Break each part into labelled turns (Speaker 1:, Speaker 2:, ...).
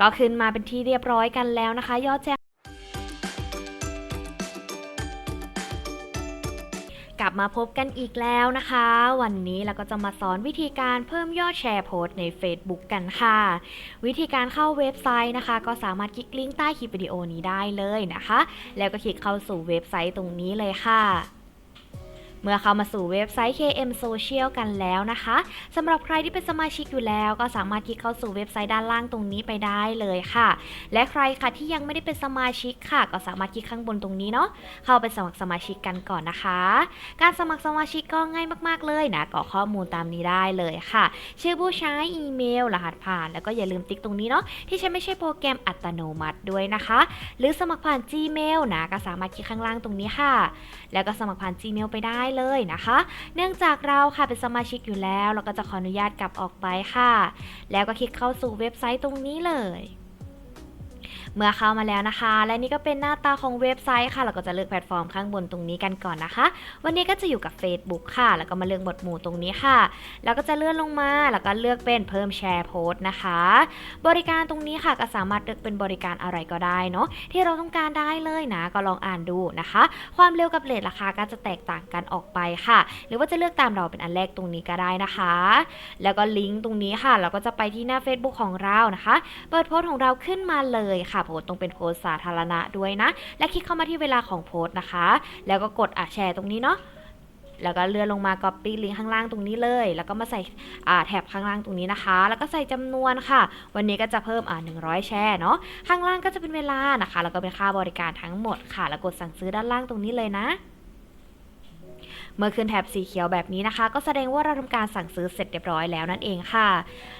Speaker 1: ก็ขึ้นมาเป็นที่เรียบร้อยกันแล้วนะคะ ยอดแชร์กลับมาพบกันอีกแล้วนะคะ วันนี้เราก็จะมาสอนวิธีการเพิ่มยอดแชร์โพสต์ใน Facebook กันค่ะ วิธีการเข้าเว็บไซต์นะคะ ก็สามารถคลิกลิงก์ใต้คลิปวิดีโอนี้ได้เลยนะคะ แล้วก็คลิกเข้าสู่เว็บไซต์ตรงนี้เลยค่ะ เมื่อเข้ามาสู่เว็บไซต์ KM Social กันแล้วนะคะสำหรับใครที่เป็นสมาชิกอยู่แล้ว ก็สามารถคลิกเข้าสู่เว็บไซต์ด้านล่างตรงนี้ไปได้เลยค่ะ และใครค่ะที่ยังไม่ได้เป็นสมาชิกค่ะ ก็สามารถคลิกข้างบนตรงนี้เนาะเข้าไปสมัครสมาชิกกันก่อนนะคะ การสมัครสมาชิกก็ง่ายมากๆเลยนะกรอกข้อมูลตามนี้ได้เลยค่ะ ชื่อผู้ใช้อีเมล รหัสผ่าน แล้วก็อย่าลืมติ๊กตรงนี้เนาะที่ใช้ไม่ใช่โปรแกรมอัตโนมัติด้วยนะคะ หรือสมัครผ่าน Gmail นะก็สามารถคลิกข้างล่างตรงนี้ค่ะ แล้วก็สมัครผ่าน Gmail ไปได้เลยนะคะ เนื่องจากเราค่ะเป็นสมาชิกอยู่แล้ว เราก็จะขออนุญาตกลับออกไปค่ะ แล้วก็คลิกเข้าสู่เว็บไซต์ตรงนี้เลย เมื่อเข้ามาแล้วนะคะ และนี่ก็เป็นหน้าตาของเว็บไซต์ค่ะ เราก็จะเลือกแพลตฟอร์มข้างบนตรงนี้กันก่อนนะคะ วันนี้ก็จะอยู่กับ Facebook ค่ะ แล้วก็มาเลือกหมวดหมู่ตรงนี้ค่ะ แล้วก็จะเลื่อนลงมา แล้วก็เลือกเป็นเพิ่มแชร์โพสต์นะคะ บริการตรงนี้ค่ะก็สามารถเลือกเป็นบริการอะไรก็ได้เนาะที่เราต้องการได้เลยนะ ก็ลองอ่านดูนะคะ ความเร็วกับเลทราคาก็จะแตกต่างกันออกไปค่ะ หรือว่าจะเลือกตามเราเป็นอันแรกตรงนี้ก็ได้นะคะ แล้วก็ลิงก์ตรงนี้ค่ะ เราก็จะไปที่หน้า Facebook ของเรานะคะ เปิดโพสต์ของเราขึ้นมาเลยค่ะ โพสต์ต้องเป็นโพสต์สาธารณะด้วยนะ และคลิกเข้ามาที่เวลาของโพสต์นะคะ แล้วก็กดอะแชร์ตรงนี้เนาะแล้วก็เลื่อนลงมา copy ลิงก์ข้างล่างตรงนี้เลย แล้วก็มาใส่อ่าแถบข้างล่างตรงนี้นะคะ แล้วก็ใส่จำนวนค่ะ วันนี้ก็จะเพิ่มอ่า100 แชร์เนาะ ข้างล่างก็จะเป็นเวลานะคะ แล้วก็เป็นค่าบริการทั้งหมดค่ะ แล้วกดสั่งซื้อด้านล่างตรงนี้เลยนะ เมื่อขึ้นแถบสีเขียวแบบนี้นะคะ ก็แสดงว่าเราทำการสั่งซื้อเสร็จเรียบร้อยแล้วนั่นเองค่ะ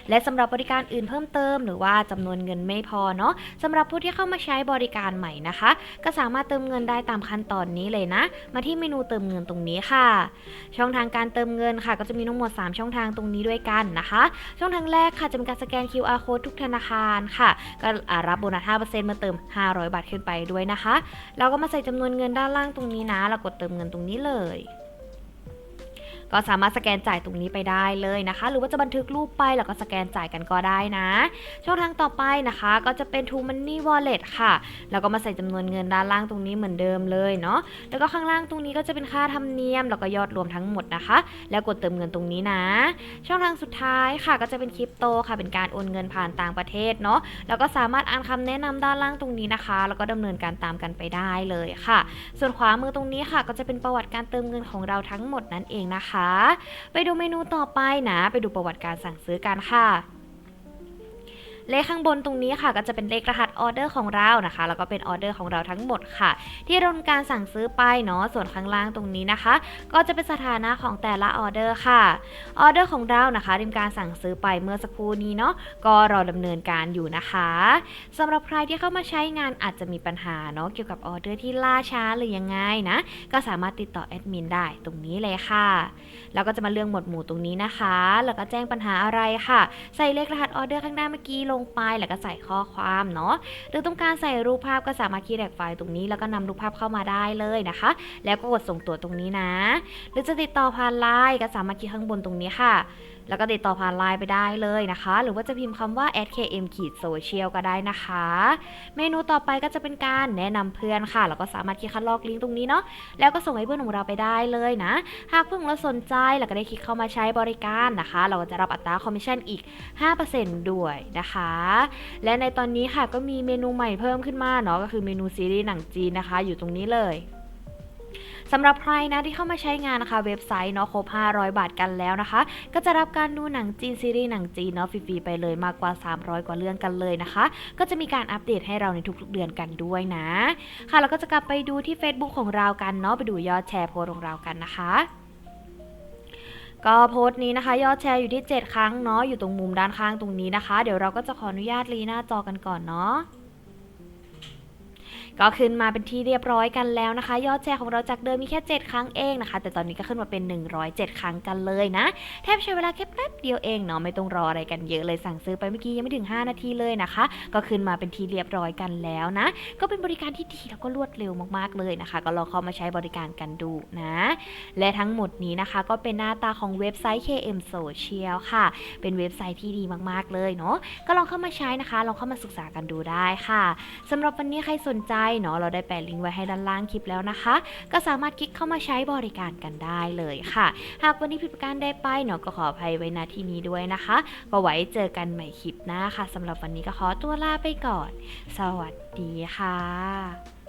Speaker 1: และสำหรับบริการอื่นเพิ่มเติม หรือว่าจำนวนเงินไม่พอเนาะสำหรับผู้ที่เข้ามาใช้บริการใหม่นะคะ ก็สามารถเติมเงินได้ตามขั้นตอนนี้เลยนะ มาที่เมนูเติมเงินตรงนี้ค่ะ ช่องทางการเติมเงินค่ะ ก็จะมีทั้งหมด 3 ช่องทางตรงนี้ด้วยกันนะคะ ช่องทางแรกค่ะจะเป็นการสแกน QR code ทุกธนาคารค่ะ ก็รับโบนัส5%มาเติม 500 บาทขึ้นไปด้วยนะคะ เราก็มาใส่จำนวนเงินด้านล่างตรงนี้นะแล้วกดเติมเงินตรงนี้เลย ก็สามารถสแกนจ่ายตรงนี้ไปได้เลยนะคะ หรือว่าจะบันทึกรูปไปแล้วก็สแกนจ่ายกันก็ได้นะ ช่องทางต่อไปนะคะ ก็จะเป็น True Money Wallet ค่ะ แล้วก็มาใส่จำนวนเงินด้านล่างตรงนี้เหมือนเดิมเลยเนาะแล้วก็ข้างล่างตรงนี้ก็จะเป็นค่าธรรมเนียม แล้วก็ยอดรวมทั้งหมดนะคะ แล้วกดเติมเงินตรงนี้นะ ช่องทางสุดท้ายค่ะ ก็จะเป็นคริปโตค่ะ เป็นการโอนเงินผ่านต่างประเทศเนาะแล้วก็สามารถอ่านคำแนะนำด้านล่างตรงนี้นะคะ แล้วก็ดำเนินการตามกันไปได้เลยค่ะ ส่วนขวามือตรงนี้ค่ะ ก็จะเป็นประวัติการเติมเงินของเราทั้งหมดนั่นเองนะคะไปดูเมนูต่อไปนะ ไปดูประวัติการสั่งซื้อกันค่ะ เลขข้างบนตรงนี้ค่ะ ก็จะเป็นเลขรหัสออเดอร์ของเรานะคะ แล้วก็เป็นออเดอร์ของเราทั้งหมดค่ะ ที่เราการสั่งซื้อไปเนาะส่วนข้างล่างตรงนี้นะคะ ก็จะเป็นสถานะของแต่ละออเดอร์ค่ะออเดอร์ของเรานะคะทำการสั่งซื้อไปเมื่อสักครู่นี้เนาะก็รอดำเนินการอยู่นะคะสำหรับใครที่เข้ามาใช้งานอาจจะมีปัญหาเนาะเกี่ยวกับออเดอร์ที่ล่าช้าหรือยังไงนะก็สามารถติดต่อแอดมินได้ตรงนี้เลยค่ะแล้วก็จะมาเลือกหมวดหมู่ตรงนี้นะคะ แล้วก็แจ้งปัญหาอะไรค่ะ ใส่เลขรหัสออเดอร์ข้างหน้าเมื่อกี้ลงไปแล้วก็ใส่ข้อความเนาะหรือต้องการใส่รูปภาพก็สามารถคีย์แท็กไฟล์ตรงนี้ แล้วก็นำรูปภาพเข้ามาได้เลยนะคะ แล้วก็กดส่งตัวตรงนี้นะ หรือจะติดต่อผ่านไลน์ก็สามารถคลิกข้างบนตรงนี้ค่ะแล้วก็ติดต่อผ่านไลน์ไปได้เลยนะคะ หรือว่าจะพิมพ์คำว่า @km ขีด social ก็ได้นะคะ เมนูต่อไปก็จะเป็นการแนะนำเพื่อนค่ะ แล้วก็สามารถคลิกคัดลอกลิงก์ตรงนี้เนาะ แล้วก็ส่งให้เพื่อนของเราไปได้เลยนะ หากเพื่อนเราสนใจแล้วก็ได้คลิกเข้ามาใช้บริการนะคะ เราก็จะรับอัตราคอมมิชชั่นอีก 5%ด้วยนะคะและในตอนนี้ค่ะก็มีเมนูใหม่เพิ่มขึ้นมาเนาะก็คือเมนูซีรีส์หนังจีนนะคะ อยู่ตรงนี้เลยสำหรับใครนะที่เข้ามาใช้งานนะคะ เว็บไซต์เนาะครบ 500 บาทกันแล้วนะคะ ก็จะรับการดูหนังจีนซีรีส์หนังจีนเนาะฟรีๆไปเลยมากกว่า 300 กว่าเรื่องกันเลยนะคะ ก็จะมีการอัปเดตให้เราในทุกๆเดือนกันด้วยนะ ค่ะแล้วก็จะกลับไปดูที่ Facebook ของเรากันเนาะไปดูยอดแชร์โพสของเรากันนะคะ ก็โพสต์นี้นะคะ ยอดแชร์อยู่ที่ 7 ครั้งเนาะอยู่ตรงมุมด้านข้างตรงนี้นะคะ เดี๋ยวเราก็จะขออนุญาตรีหน้าจอกันก่อนเนาะ ก็ขึ้นมาเป็นที่เรียบร้อยกันแล้วนะคะ ยอดแชร์ของเราจากเดิมมีแค่ 7 ครั้งเองนะคะ แต่ตอนนี้ก็ขึ้นมาเป็น 107 ครั้งกันเลยนะ แทบใช้เวลาแค่แป๊บเดียวเองเนาะไม่ต้องรออะไรกันเยอะเลยสั่งซื้อไปเมื่อกี้ยังไม่ถึง 5 นาทีเลยนะคะ ก็ขึ้นมาเป็นที่เรียบร้อยกันแล้วนะ ก็เป็นบริการที่ดีแล้วก็รวดเร็วมากๆเลยนะคะ ก็ลองเข้ามาใช้บริการกันดูนะ และทั้งหมดนี้นะคะ ก็เป็นหน้าตาของเว็บไซต์ KM Social ค่ะ เป็นเว็บไซต์ที่ดีมากๆเลยเนาะก็ลองเข้ามาใช้นะคะลองเข้ามาศึกษากันดูได้ค่ะสำหรับวันนี้ใครสนใจเนาะเราได้แปะลิงก์ไว้ให้ด้านล่างคลิปแล้วนะคะ ก็สามารถคลิกเข้ามาใช้บริการกันได้เลยค่ะ หากวันนี้ผิดประการได้ไปเนาะก็ขออภัยไว้ณที่นี้ด้วยนะคะก็ไว้เจอกันใหม่คลิปหน้าค่ะสำหรับวันนี้ก็ขอตัวลาไปก่อน สวัสดีค่ะ